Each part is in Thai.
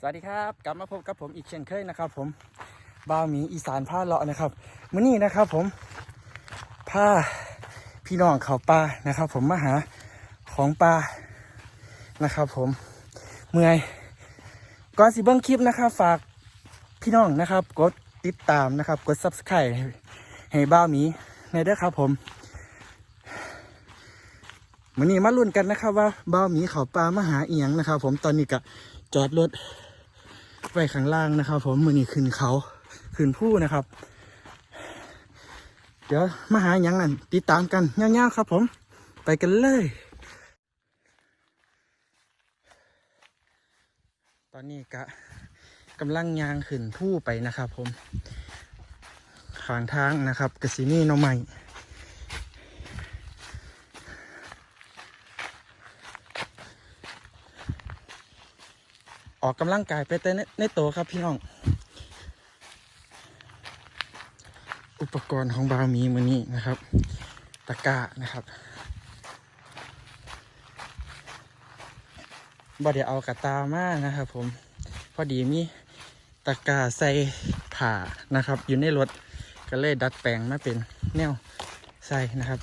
สวัสดีครับกลับมาพบกับผมอีกเช่นเคยนะครับ ผมบ้าวหมีอีสานผ้าเลาะนะครับมื้อนี้นะครับ ผมผ้าพี่น้องเขาป่านะครับ ผมมาหาของป่านะครับ ผมเมื่อยก่อนสิเบิ้งคลิปนะครับฝากพี่น้องนะครับ กดติดตามนะครับ กด subscribe ให้บ้าวหมีในเด้อครับ ผมมื้อนี้มาลุ้นกันนะครับว่าบ้าวหมีเขาป่ามาหาเอียงนะครับ ผมตอนนี้ก็จอดรถ ไว้ข้างล่างนะครับ ผมมือนี้ขึ้นเขาขึ้นผู้นะครับ เดี๋ยวมาหาอย่างนั้นติดตามกันเงี้ยวๆครับ ผม ไปกันเลย ตอนนี้กะกำลังยางขึ้นผู้ไปนะครับ ผมขางทางนะครับกสินี่น้องใหม่ ออกกำลังกายไปแต่ในโตวครับพี่น้อง อุปกรณ์ของบาวมีมือนี้นะครับ ตะกร้านะครับบ่เดี๋ยวเอากระตามานะครับ ผม พอดีมีตะกร้าใส่ผ่านะครับ อยู่ในรถก็เลยดัดแปลงมาเป็นแนวใส่นะครับ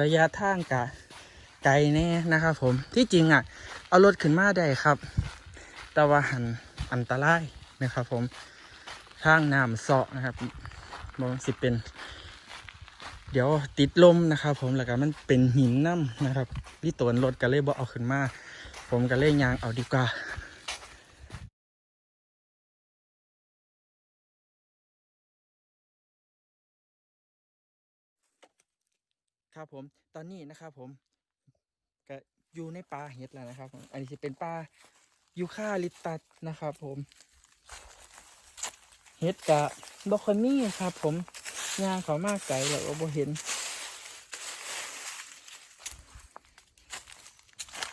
ระยะทางกะ ไกลแน่นะครับผมที่จริงอะ เอารถขึ้นมาได้ครับ แต่ว่าหันอันตรายนะครับผมทางน้ำเสาะนะครับมองสิเป็น เดี๋ยวติดลมนะครับผมแล้วก็มันเป็นหินน้ำนะครับพี่ตวนรถก็เลยบ่เอาขึ้นมา ผมก็เลยยางเอาดีกว่าครับผมตอนนี้นะครับผม ก็อยู่ในป่าเห็ดแล้วนะครับ อันนี้จะเป็นป่ายูคาลิปตัสนะครับ ผมเห็ดกะบอคอยมีครับ ผมยางเขามากไกลแล้วก็บ่เห็น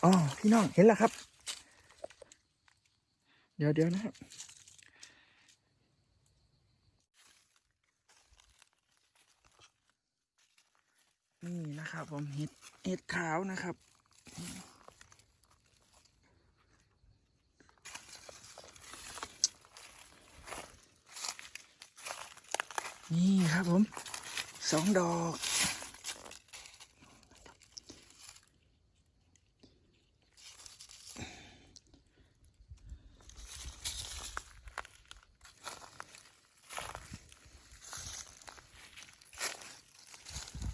อ๋อพี่น้องเห็นแล้วครับ เดี๋ยวเดี๋ยวนะครับนี่นะครับ ผมเห็ดเห็ดขาวนะครับ นี่ครับผมสองดอก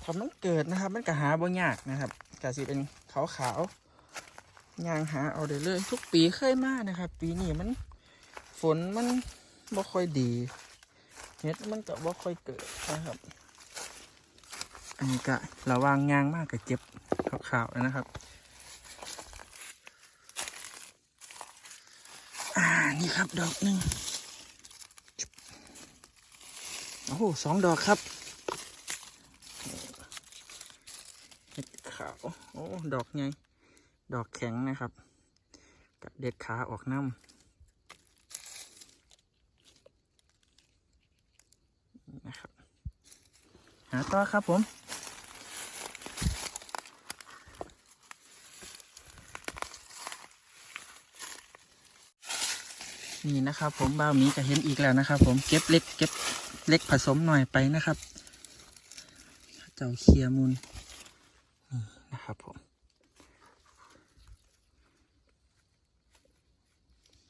ทำมันเกิดนะครับ มันก็หาบ่ยากนะครับก็สิเป็น ขาวๆยางหาเอาได้เลย ทุกปีเคยมานะครับ ปีนี้มันฝนมันบ่ค่อยดีเฮ็ดมันก็บ่ค่อยเกิดนะครับ อันนี้ก็ระวังยางมากกับเจ็บขาวๆนะครับอ่านี่ครับดอกหนึ่งโอ้โหสองดอกครับเห็ดขาโอ้ดอกไงดอกแข็งนะครับกะเด็ดขาออกน้ำนะครับ หาต่อครับผมนี่นะครับผมบ้ามีก็เห็นอีกแล้วนะครับผมเก็บเล็กเก็บเล็กผสมหน่อยไปนะครับ เจ้าเคียมูลนี่นะครับผม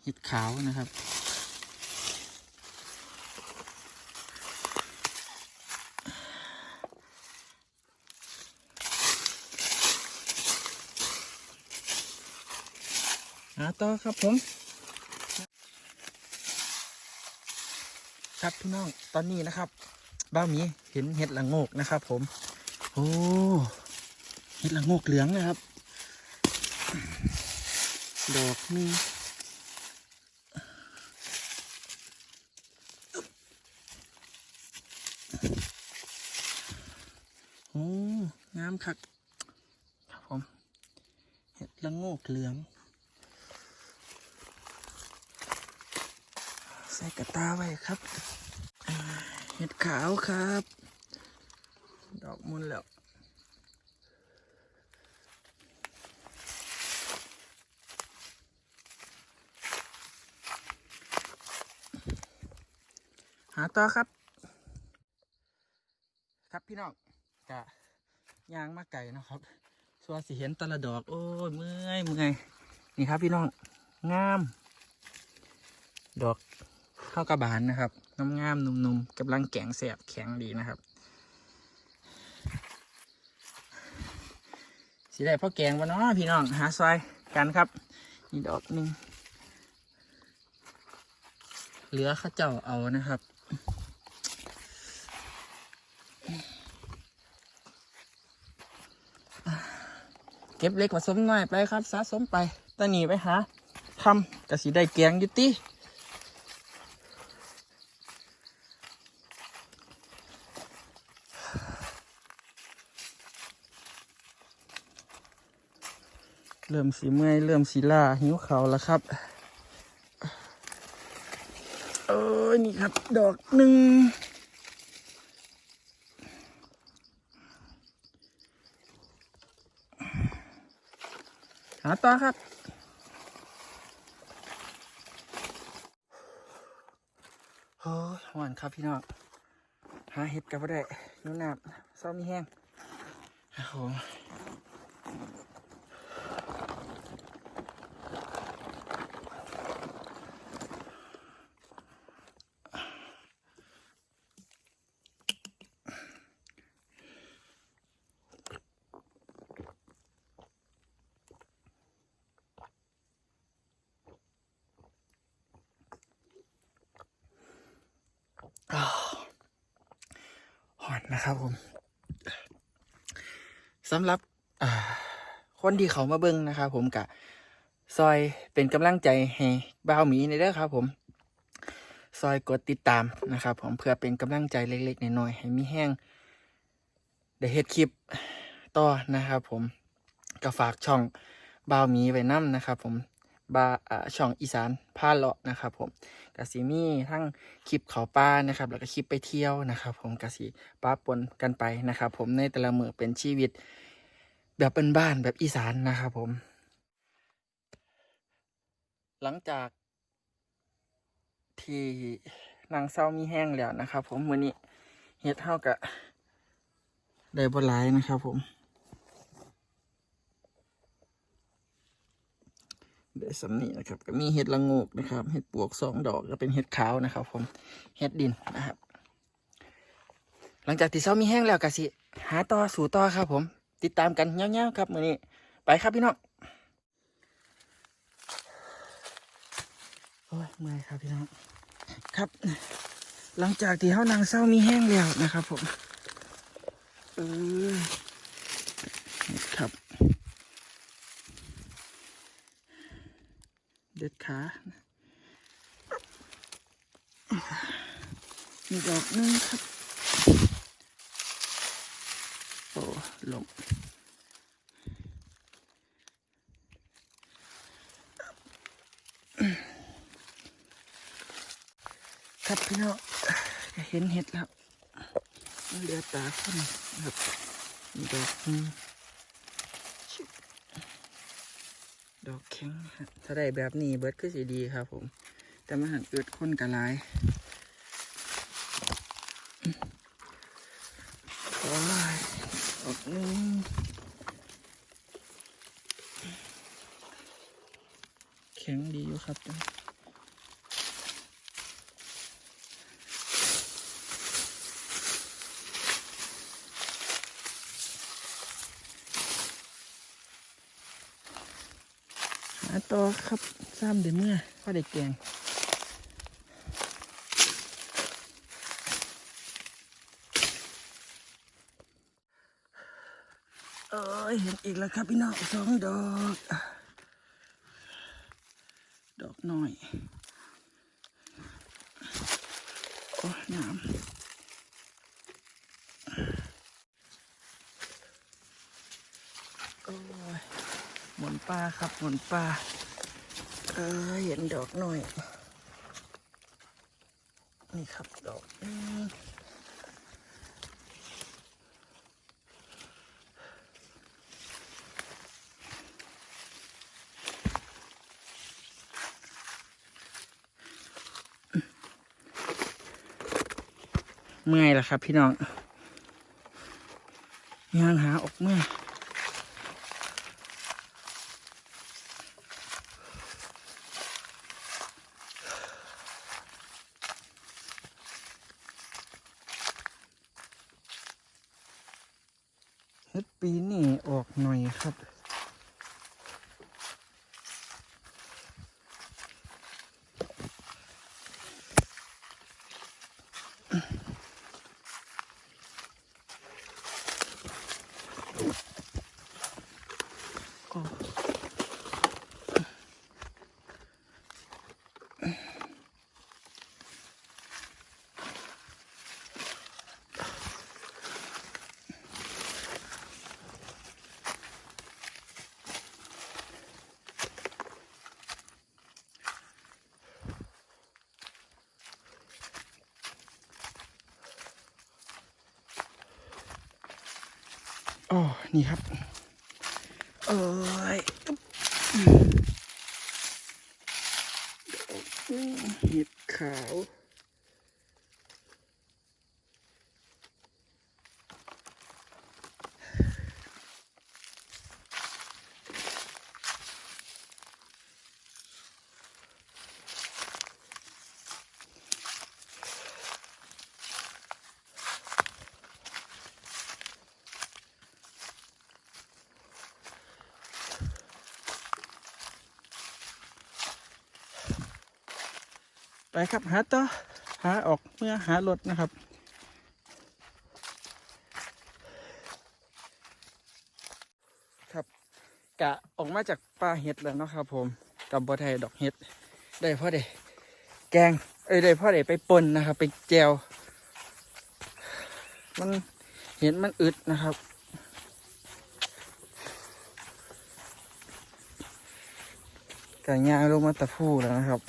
เห็ด ขาวนะครับ หาต่อครับผม ครับพี่น้องตอนนี้นะครับ บ้ามีเห็นเห็ดละโงกนะครับผม โอ้ เห็ดละโงกเหลืองนะครับ ดอกมี อ้งามคักครับผมเห็ดละโงกเหลือง ใส่กระตาไว้ครับ เห็ดขาวครับ ดอกมุนแล้วหาต่อครับ ครับพี่น้อง กะยางมาไก่นะครับส่วนสิเห็นแตละดอกโอ้ยเมื่อยเมื่อยนี่ครับพี่น้องงาม ดอกข้าวกระบาลนะครับงามงามนุ่มๆกำลังแข็งแสบแข็งดีนะครับสีได้พ่อแกงวะเนาะพี่น้องหาซอยกันครับนี่ดอกหนึ่งเหลือข้าเจ้าเอานะครับ เก็บเล็กผสมน้อยไปครับ สะสมไปตอนนี้ไปหาทำกระสีได้แกงยุติเริ่มสีเมื่อยเริ่มสีล่าหิวเขาแล้วครับ เออนี่ครับ ดอกหนึ่งาต่อครับ เฮ้ยหวานครับพี่น้อง หาเห็ดกับบ่ได้นิ้วหนาบเศร้ามีแห้งโอ้โหห นะครับผมสำหรับคนที่เขามาเบิ้งนะครับผมกะซอยเป็นกำลังใจให้บ่าวหมีในเด้อครับ ผม ซอยกดติดตามนะครับ ผมเพื่อเป็นกำลังใจเล็กๆน้อยๆให้มีแห้งได้เฮ็ดคลิปต่อนะครับ ผมก็ฝากช่องบ่าวหมีไว้นํนะครับ ผม บาช่องอีสานพาเลาะนะครับผมกสิมีทั้งคลิปเขาป้านะครับ แล้วก็คลิปไปเที่ยวนะครับ ผมกสิป้าปนกันไปนะครับ ผมในแต่ละมือเป็นชีวิต แบบเป็นบ้านแบบอีสานนะครับผม หลังจากที่นางเศร้ามีแห้งแล้วนะครับ ผมวันนี้เฮ็ดเท่ากับได้บหลายนะครับผม ได้สำนีนะครับก็มีเห็ดละงกนะครับเห็ดปวกสองดอกก็เป็นเห็ดขาวนะครับ ผมเห็ดดินนะครับ หลังจากที่เศร้ามีแห้งแล้วก็สิ หาต่อสู่ต่อครับ ผม ติดตามกันเงี้ยวๆครับมือนี้ไปครับพี่น้องโอ้ยเมื่อยครับพี่น้องครับ หลังจากที่เขานางเศร้ามีแห้งแล้วนะครับ ผมเออครับ เด็ดขามีดอกหนึงครับ โอ้ลงครับพี่น้องก็เห็นเห็ดแล้วเหลือตาคนครับมีดอกหนึงชิบ ดอกแข็งถ้าได้แบบนี้เบิร์ดก็สีดีครับผม แต่มาหันเกิดคนกระลายโอ้ยดอกนึงแข็งดีอยู่ครับ ต่อครับซ้ำเดี๋ยวเมื่อก็ได้แกงเอ้ยเห็นอีกแล้วครับพี่น้องสองดอก ดอกหน่อยโอ้น้ำโอ้ยหมุนปลาครับหมุนปลา เห็นดอกหน่อย นี่ครับดอกเมื่อยแล้วครับพี่น้องยางหาออกเมื่อย เฮ็ดปีนี่ออกหน่อยครับ นี่ครับ เอ้ย ไปครับหาต่อหาออกเมื่อหารถนะครับ ครับกะออกมาจากป่าเห็ดแล้วเนาะครับ ผมกับบัวไทยดอกเห็ด ได้พ่อเดแกง เอ้ยได้พ่อเดไปปนนะครับ ไปแจวมันเห็นมันอึดนะครับกะยางลงมาตะพูแล้วนะครับ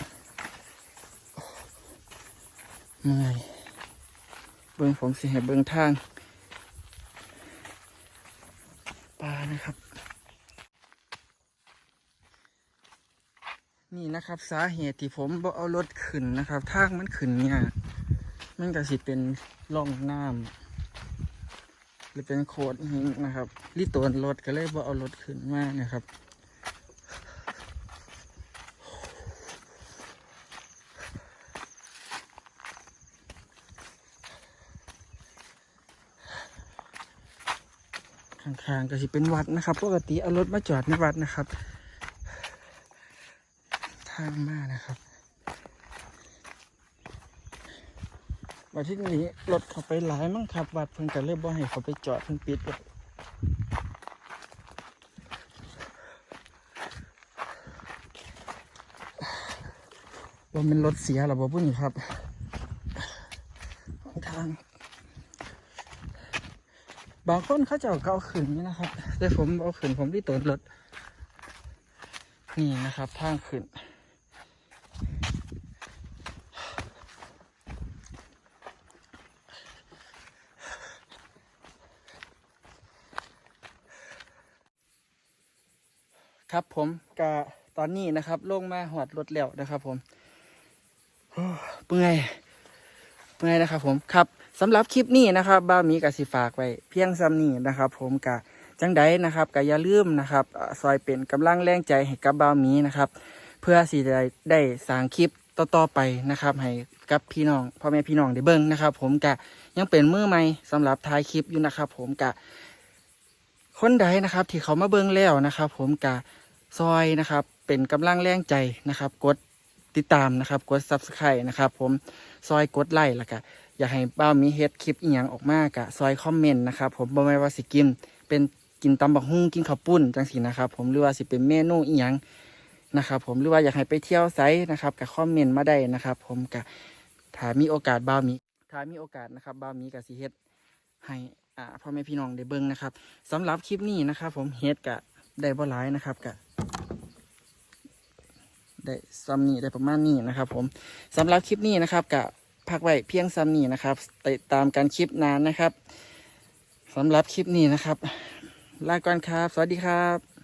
เมื่อยเบิ้งผมสิให้เบิ้งทางปลานะครับ นี่นะครับสาเหตุที่ผมบ่เอารถขึ้นนะครับทางมันขึ้นเนี่ยมันก็สิเป็นร่องน้ำหรือเป็นโขดหินนะครับรีตัวรถก็เลยบ่เอารถขึ้นมากนะครับ ข้างก็สิเป็นวัดนะครับ ปกติเอารถมาจอดในวัดนะครับ ทางมานะครับวัดที่นี้รถเขาไปหลายมั้งครับ วัดเพิ่นก็เลยบ่ให้เขาไปจอดเพิ่นปิดไว้ว่ามันรถเสียหรอบ่บุ้นี่ครับ ทาง บางคนเขาจะเอาเกาขึ้นนี่นะครับแต่ผมเอาขึ้นผมที่ตัวรถนี่นะครับทางขึ้นครับผมกะตอนนี้นะครับ ลงมาหอดรถแล้วนะครับผมเปื่อย เมื่อยนะครับผมครับสำหรับคลิปนี้นะครับบ้ามีกสิฝากไว้เพียงซ้ำนี้นะครับ ผมกะจังใดนะครับกะอย่าลืมนะครับซอยเป็นกำลังแรงใจให้กับบ้ามีนะครับ เพื่อสิได้ได้สร้างคลิปต่อๆไปนะครับ ให้กับพี่น้องพ่อแม่พี่น้องได้เบิ่งนะครับ ผมกะยังเป็นมือใหม่สำหรับถ่ายคลิปอยู่นะครับ ผมกะคนใดนะครับ ที่เขามาเบิ่งแล้วนะครับ ผมกะซอยนะครับ เป็นกำลังแรงใจนะครับ กดติดตามนะครับ กด subscribe นะครับ ผม ซอยกดไลค์แล้วก็อยากให้บ้ามีเฮ็ดคลิปอีหยังออกมากะซอยคอมเมนต์นะครับผมบ่แม่นว่าสิกิน เป็นกินตำบักหุ่งกินข้าวปุ้นจังสีนะครับผมหรือว่าสิเป็นเมนูอีหยังนะครับผมหรือว่าอยากให้ไปเที่ยวไซนะครับก็คอมเมนต์มาได้นะครับ ผมกะถ้ามีโอกาสบ้ามีถ้ามีโอกาสนะครับบ้ามีกะสิเฮ็ดให้อ่าพ่อแม่พี่น้องได้เบิ่งนะครับสำหรับคลิปนี้นะครับ ผมเฮ็ดกะได้บ่หลายนะครับกะ ได้ซ้ำนี้ได้ประมาณนี้นะครับ ผมสำหรับคลิปนี้นะครับกะพักไว้เพียงซ้ำนี้นะครับติดตามการคลิปนานนะครับสำหรับคลิปนี้นะครับลาก่อนครับ สวัสดีครับ